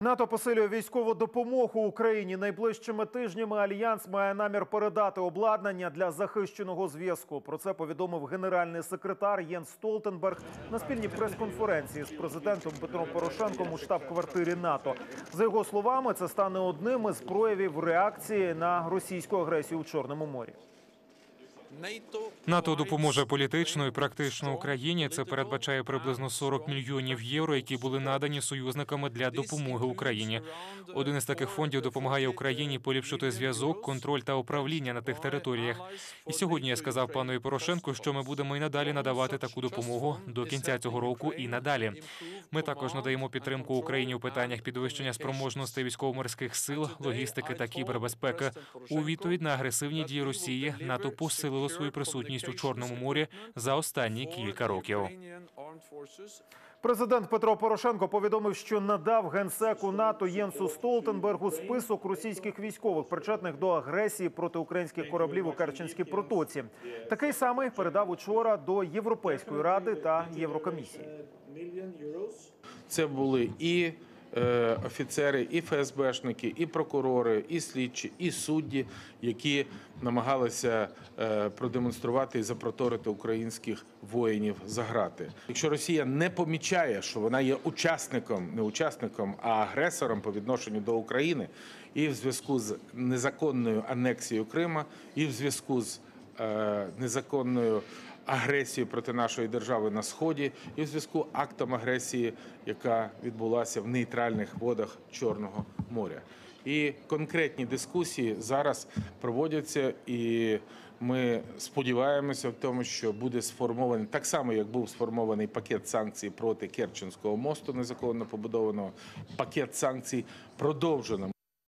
НАТО посилює військову допомогу Україні. Найближчими тижнями альянс має намір передати обладнання для захищеного зв'язку. Про це повідомив генеральний секретар Єнс Столтенберг на спільній прес-конференції з президентом Петром Порошенком у штаб-квартирі НАТО. За його словами, це стане одним із проявів реакції на російську агресію у Чорному морі. НАТО допоможе політично і практично Україні. Це передбачає приблизно 40 мільйонів євро, які були надані союзниками для допомоги Україні. Один із таких фондів допомагає Україні поліпшити зв'язок, контроль та управління на тих територіях. І сьогодні я сказав панові Порошенку, що ми будемо і надалі надавати таку допомогу до кінця цього року і надалі. Ми також надаємо підтримку Україні у питаннях підвищення спроможностей військово-морських сил, логістики та кібербезпеки. У відповідь на агресивні дії Росії НАТО посилило свою присутність у Чорному морі за останні кілька років. Президент Петро Порошенко повідомив, що надав генсеку НАТО Єнсу Столтенбергу список російських військових, причетних до агресії проти українських кораблів у Керченській протоці. Такий самий передав учора до Європейської ради та Єврокомісії. Це були і офіцери, і ФСБшники, і прокурори, і слідчі, і судді, які намагалися е, продемонструвати і запроторити українських воїнів за грати. Якщо Росія не помічає, що вона є учасником, не учасником, а агресором по відношенню до України, і в зв'язку з незаконною анексією Крима, і в зв'язку з е, незаконною агресію проти нашої держави на сході і в зв'язку актом агресії, яка відбулася в нейтральних водах Чорного моря. І конкретні дискусії зараз проводяться, і ми сподіваємося в тому, що буде сформований так само, як був сформований пакет санкцій проти Керченського мосту, незаконно побудованого. Пакет санкцій продовжено.